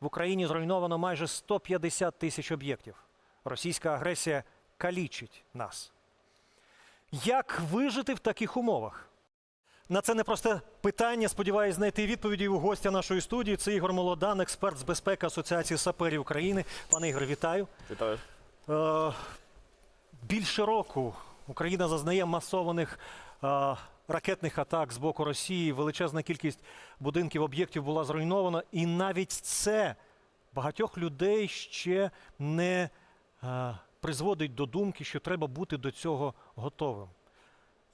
В Україні зруйновано майже 150 тисяч об'єктів. Російська агресія калічить нас. Як вижити в таких умовах? На це непросте питання. Сподіваюсь знайти відповіді у гостя нашої студії. Це Ігор Молодан, експерт з безпеки Асоціації саперів України. Пане Ігоре, вітаю. Вітаю. Е, більше року Україна зазнає масованих е, ракетних атак з боку Росії. Величезна кількість будинків, об'єктів була зруйнована. І навіть це багатьох людей ще не е, призводить до думки, що треба бути до цього готовим.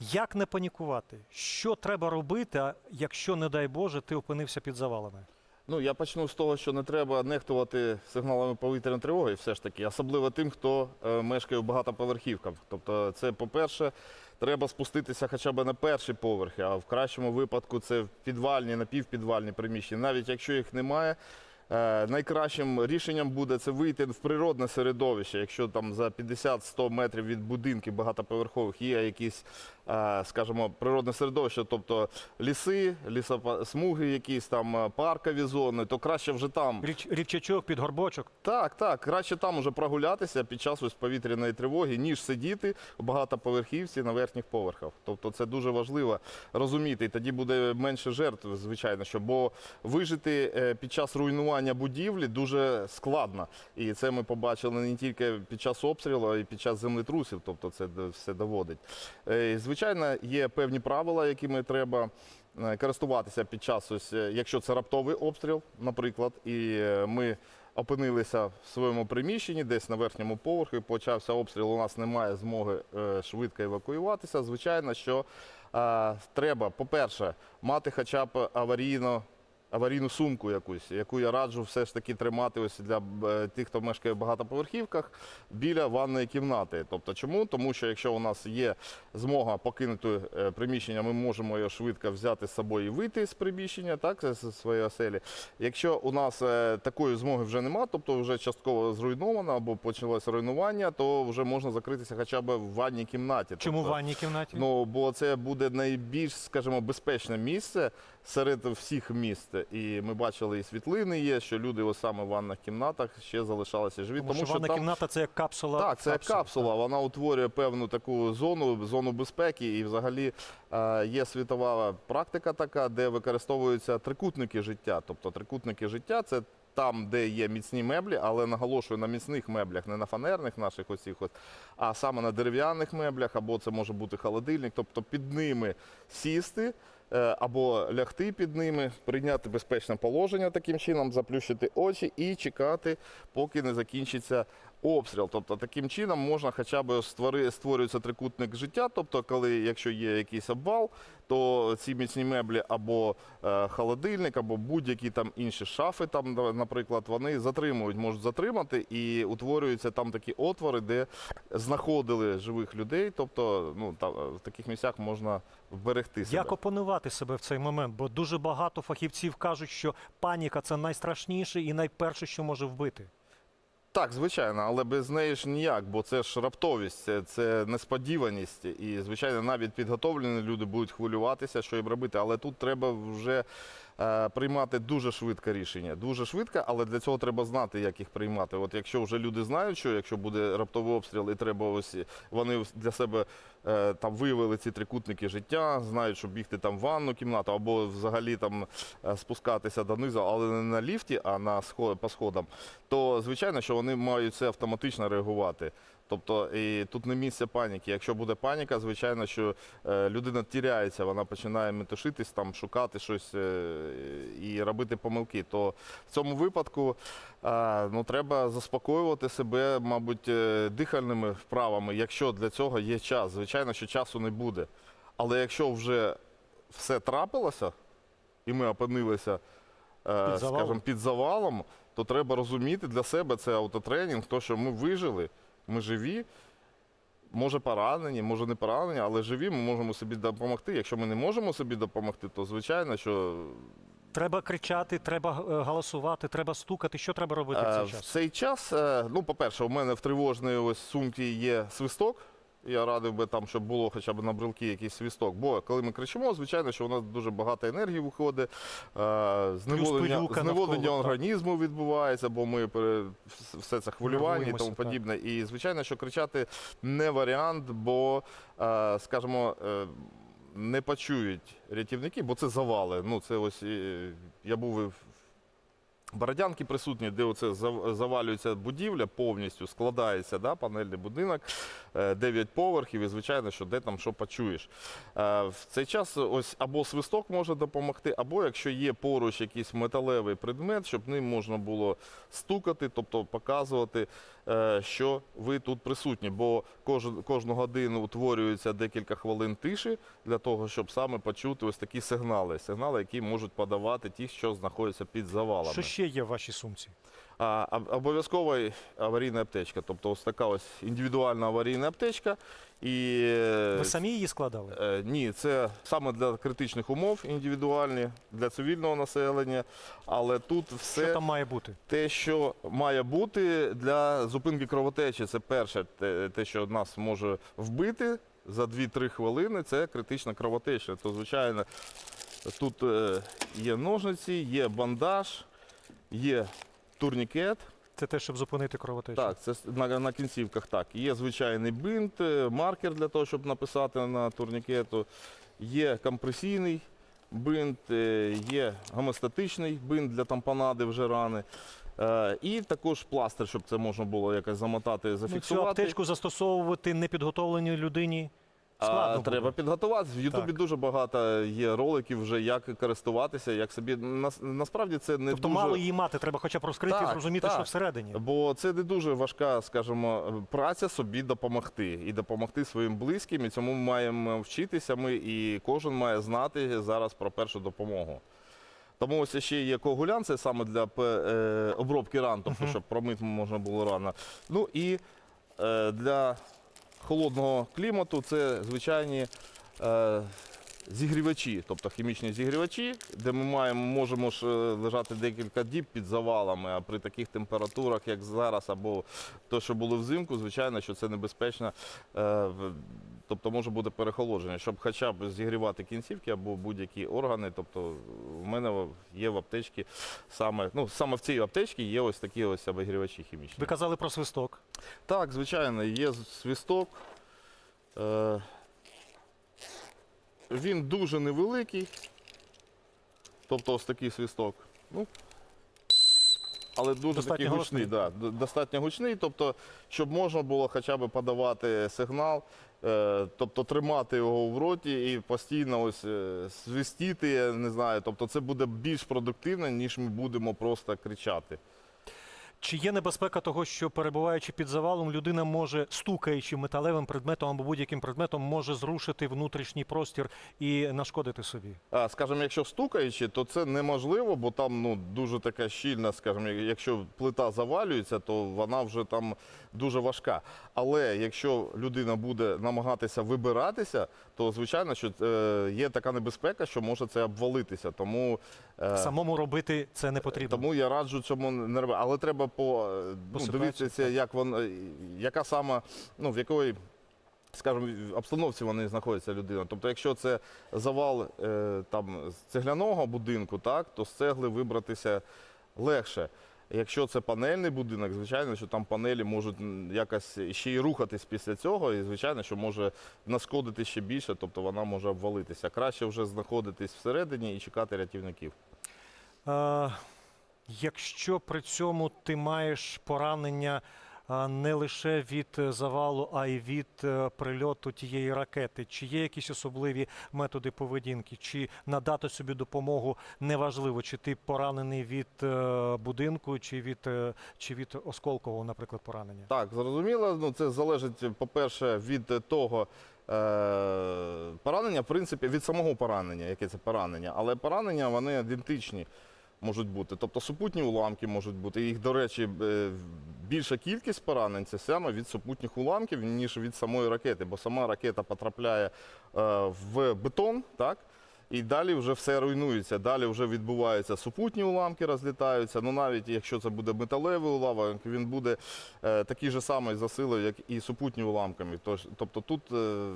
Як не панікувати? Що треба робити, якщо, не дай Боже, ти опинився під завалами? Ну я почну з того, що не треба нехтувати сигналами повітряної тривоги, все ж таки, особливо тим, хто е, мешкає в багатоповерхівках. Тобто, це, по-перше, треба спуститися хоча б на перші поверхи, а в кращому випадку це в підвальні, напівпідвальні приміщення. Навіть якщо їх немає. е, Найкращим рішенням буде це вийти в природне середовище. Якщо там за 50-100 метрів від будинків багатоповерхових є якісь, скажімо, природне середовище, тобто ліси, лісосмуги, якісь там е, паркові зони, то краще вже там. Річ, рівчачок, під горбочок. Так, так, краще там уже прогулятися під час ось повітряної тривоги, ніж сидіти в багатоповерхівці на верхніх поверхах. Тобто це дуже важливо розуміти. І тоді буде менше жертв, звичайно, що бо вижити е, під час руйнування будівлі дуже складно. І це ми побачили не тільки під час обстрілу, а й під час землетрусів. Тобто це все доводить. Звичайно, є певні правила, якими треба. е, Користуватися під час, ось, е, якщо це раптовий обстріл, наприклад, і е, ми опинилися в своєму приміщенні, десь на верхньому поверху, і почався обстріл, у нас немає змоги швидко евакуюватися. Звичайно, що треба, по-перше, мати хоча б аварійно. Аварійну сумку якусь, яку я раджу все ж таки тримати ось для е, тих, хто мешкає в багатоповерхівках, біля ванної кімнати. Тобто, чому? Тому що якщо у нас є змога покинути е, приміщення, ми можемо його швидко взяти з собою і вийти з приміщення, так, з своєї оселі. Якщо у нас е, такої змоги вже немає, тобто вже частково зруйновано або почалось руйнування, то вже можна закритися хоча б в ванній кімнаті. Чому в Тобто, ванній кімнаті? Ну, бо це буде найбільш, скажімо, безпечне місце серед всіх міст. І ми бачили і світлини є, що люди ось саме в ванних кімнатах ще залишалися живі. Тому, що ванна там кімната це як капсула. так, це як капсула. капсула. Вона утворює певну таку зону, зону безпеки. І взагалі е, є світова практика така, де використовуються трикутники життя. Тобто трикутники життя це. Там, де є міцні меблі, але наголошую на міцних меблях, не на фанерних наших оцих, а саме на дерев'яних меблях, або це може бути холодильник, тобто під ними сісти або лягти під ними, прийняти безпечне положення таким чином, заплющити очі і чекати, поки не закінчиться обстріл. Тобто таким чином можна хоча б створи, створюється трикутник життя. Тобто, коли якщо є якийсь обвал, то ці міцні меблі або е, холодильник, або будь-які там інші шафи, там, наприклад, вони затримують, можуть затримати і утворюються там такі отвори, де знаходили живих людей. Тобто, ну та, в таких місцях можна вберегти себе. Як опанувати себе в цей момент? Бо дуже багато фахівців кажуть, що паніка це найстрашніше і найперше, що може вбити. Так, звичайно, але без неї ж ніяк, бо це ж раптовість, це, несподіваність. І, звичайно, навіть підготовлені люди будуть хвилюватися, що їм робити. Але тут треба вже е, приймати дуже швидке рішення. Дуже швидко, але для цього треба знати, як їх приймати. От якщо вже люди знають, що якщо буде раптовий обстріл, і треба ось вони для себе там виявили ці трикутники життя, знають, що бігти там в ванну кімнату або взагалі там е, спускатися донизу, але не на ліфті, а на по сходам, то звичайно, що вони мають це автоматично реагувати. Тобто і тут не місце паніки. Якщо буде паніка, звичайно, що е, людина тіряється, вона починає метушитись, там шукати щось е, і робити помилки. То в цьому випадку е, ну, треба заспокоювати себе, мабуть, е, дихальними вправами, якщо для цього є час. Звичайно, що часу не буде. Але якщо вже все трапилося, і ми опинилися, е, Під завалом. скажімо, під завалом, то треба розуміти для себе це автотренінг, то, що ми вижили, ми живі. Може поранені, може не поранені, але живі, ми можемо собі допомогти. Якщо ми не можемо собі допомогти, то звичайно, що Треба кричати, треба е, голосувати, треба стукати. Що треба робити в е, цей в час? цей час, ну, по-перше, у мене в тривожній ось сумці є свисток. Я радив би там, щоб було хоча б на брелки якийсь свісток. Бо коли ми кричимо, звичайно, що у нас дуже багато енергії виходить, е, зневолення, зневолення так. організму відбувається, бо ми все це хвилювання і тому так. подібне. І звичайно, що кричати не варіант, бо, е, скажімо, е, не почують рятівники, бо це завали. Ну, це ось я був Бородянки присутні, де оце завалюється будівля повністю, складається да, панельний будинок, 9 поверхів, і звичайно, що де там що почуєш. Е, В цей час ось або свисток може допомогти, або якщо є поруч якийсь металевий предмет, щоб ним можна було стукати, тобто показувати, е, що ви тут присутні. Бо кожну годину утворюється декілька хвилин тиші для того, щоб саме почути ось такі сигнали. Сигнали, які можуть подавати ті, що знаходяться під завалами. Що ще є в вашій сумці? А, об- обов'язкова аварійна аптечка. Тобто ось така ось індивідуальна аварійна аптечка. І, е, Ви самі її складали? е, ні, це саме для критичних умов індивідуальні, для цивільного населення. Але тут все Що там має бути? те, що має бути для зупинки кровотечі. Це перше, те, те, що нас може вбити за 2-3 хвилини, це критична кровотеча. То, звичайно, тут е, є ножниці, є бандаж, є турнікет. Це те, щоб зупинити кровотечу. Так, це на, на кінцівках так. Є звичайний бинт, е, маркер для того, щоб написати на турнікету. Є компресійний бинт, е, є гомеостатичний бинт для тампонади вже рани. Е, І також пластир, щоб це можна було якось замотати, Ну, цю аптечку застосовувати непідготовленій людині складно. Треба підготуватися. В Ютубі Так. дуже багато є роликів вже, як користуватися, як собі. Нас, насправді це не Тобто дуже... мало її мати, треба хоча б розкрити і Так, зрозуміти, що всередині. Бо це не дуже важка, скажімо, праця собі допомогти і допомогти своїм близьким. І цьому ми маємо вчитися. Ми і кожен має знати зараз про першу допомогу. Тому ось ще є коагулянт, це саме для пе- е, обробки ран, тобто, щоб промити можна було рано. Ну і е, для холодного клімату це звичайні е, зігрівачі, тобто хімічні зігрівачі, де ми маємо, можемо ж е, лежати декілька діб під завалами, а при таких температурах, як зараз, або то, що було взимку, звичайно, що це небезпечно. Е, Тобто може бути перехолодження, щоб хоча б зігрівати кінцівки або будь-які органи. Тобто в мене є в аптечці саме, ну, саме в цій аптечці є ось такі ось обігрівачі хімічні. Ви казали про свисток. Так, звичайно, є свісток. Е, Він дуже невеликий. Тобто ось такий свісток. Ну, але дуже Достатньо такий гучний, да, достатньо гучний, тобто, щоб можна було хоча б подавати сигнал, е, тобто тримати його в роті і постійно ось е, свистіти, я не знаю. Тобто це буде більш продуктивно, ніж ми будемо просто кричати. Чи є небезпека того, що перебуваючи під завалом, людина може, стукаючи металевим предметом або будь-яким предметом, може зрушити внутрішній простір і нашкодити собі? А, Скажімо, якщо стукаючи, то це неможливо, бо там ну, дуже така щільна, скажімо, якщо плита завалюється, то вона вже там дуже важка. Але якщо людина буде намагатися вибиратися, то звичайно, що е, є така небезпека, що може це обвалитися. Тому, Самому робити це не потрібно. тому я раджу цьому не робити. Але треба по, е, По ну, дивитися, як вон, яка сама, ну, в якої скажімо, в обстановці вони знаходяться людина. Тобто, якщо це завал е, там, з цегляного будинку, так, то з цегли вибратися легше. Якщо це панельний будинок, звичайно, що там панелі можуть якось ще й рухатись після цього, і звичайно, що може нашкодити ще більше, тобто вона може обвалитися. Краще вже знаходитись всередині і чекати рятівників. Е, якщо при цьому ти маєш поранення не лише від е, завалу, а й від е, прильоту тієї ракети, чи є якісь особливі методи поведінки, чи надати собі допомогу неважливо, чи ти поранений від е, будинку, чи від, чи від осколкового, наприклад, поранення? Так, зрозуміло. Ну, це залежить, по-перше, від того поранення, в принципі, від самого поранення, яке це поранення. Але поранення вони ідентичні можуть бути. Тобто супутні уламки можуть бути. Їх, до речі, е, більша кількість поранень це саме від супутніх уламків, ніж від самої ракети. Бо сама ракета потрапляє е, в бетон, так? і далі вже все руйнується. Далі вже відбуваються супутні уламки, розлітаються. Ну навіть якщо це буде металевий уламок, він буде е, такий же самий за силою, як і супутні уламками. Тобто тут е,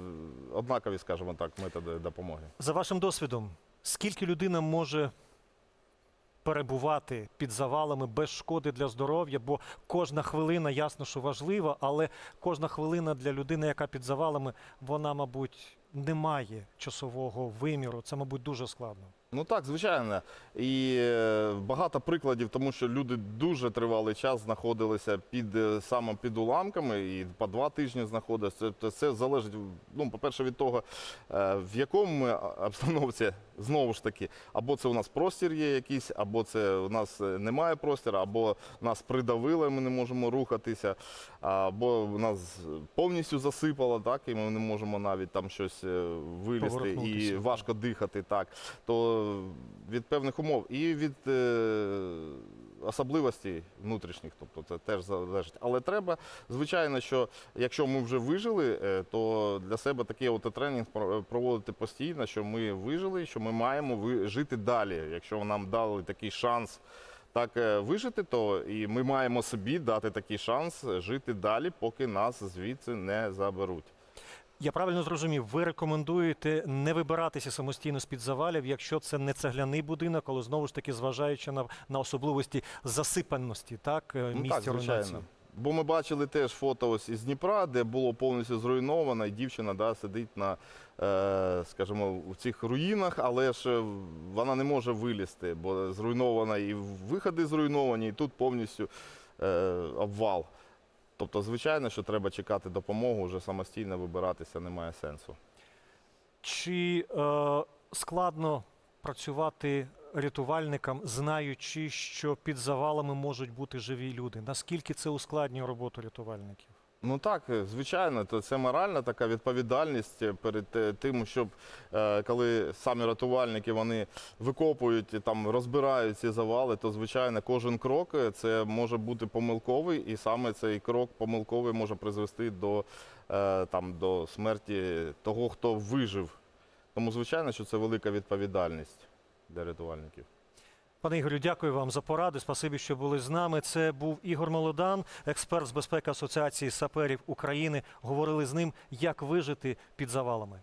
однакові, скажімо так, методи допомоги. За вашим досвідом, скільки людина може перебувати під завалами без шкоди для здоров'я? Бо кожна хвилина, ясно, що важлива, але кожна хвилина для людини, яка під завалами, вона, мабуть, не має часового виміру. Це, мабуть, дуже складно. Ну так, звичайно. І е, багато прикладів, тому що люди дуже тривалий час знаходилися під е, саме під уламками, і по два тижні знаходилися. Це, це, залежить, ну, по-перше, від того, е, в якому ми обстановці, знову ж таки, або це у нас простір є якийсь, або це у нас немає простіру, або нас придавило, ми не можемо рухатися, або нас повністю засипало, так, і ми не можемо навіть там щось вилізти і важко дихати. Так то від певних умов і від е, особливостей внутрішніх, тобто це теж залежить. Але треба, звичайно, що якщо ми вже вижили, е, то для себе такий тренінг проводити постійно, що ми вижили, що ми маємо жити далі. Якщо нам дали такий шанс. Так е, вижити, то і ми маємо собі дати такий шанс жити далі, поки нас звідси не заберуть. Я правильно зрозумів, ви рекомендуєте не вибиратися самостійно з-під завалів, якщо це не цегляний будинок, але знову ж таки зважаючи на, на особливості засипаності, так, е, Ну, місця так, руйнації. Бо ми бачили теж фото ось із Дніпра, де було повністю зруйновано, і дівчина да, сидить на, е, скажімо, у цих руїнах, але ж е, вона не може вилізти, бо зруйнована і виходи зруйновані, і тут повністю е, обвал. Тобто, звичайно, що треба чекати допомогу, вже самостійно вибиратися немає сенсу. Чи е, складно працювати рятувальникам, знаючи, що під завалами можуть бути живі люди? Наскільки це ускладнює роботу рятувальників? Ну так, е, звичайно, то це моральна така відповідальність е, перед е, тим, щоб коли самі рятувальники вони викопують там розбирають ці завали, то звичайно кожен крок це може бути помилковий, і саме цей крок помилковий може призвести до, там, до смерті того, хто вижив. Тому, звичайно, що це велика відповідальність для рятувальників. Пане Ігорю, дякую вам за поради. Спасибі, що були з нами. Це був Ігор Молодан, експерт з безпеки Асоціації саперів України. Говорили з ним, як вижити під завалами.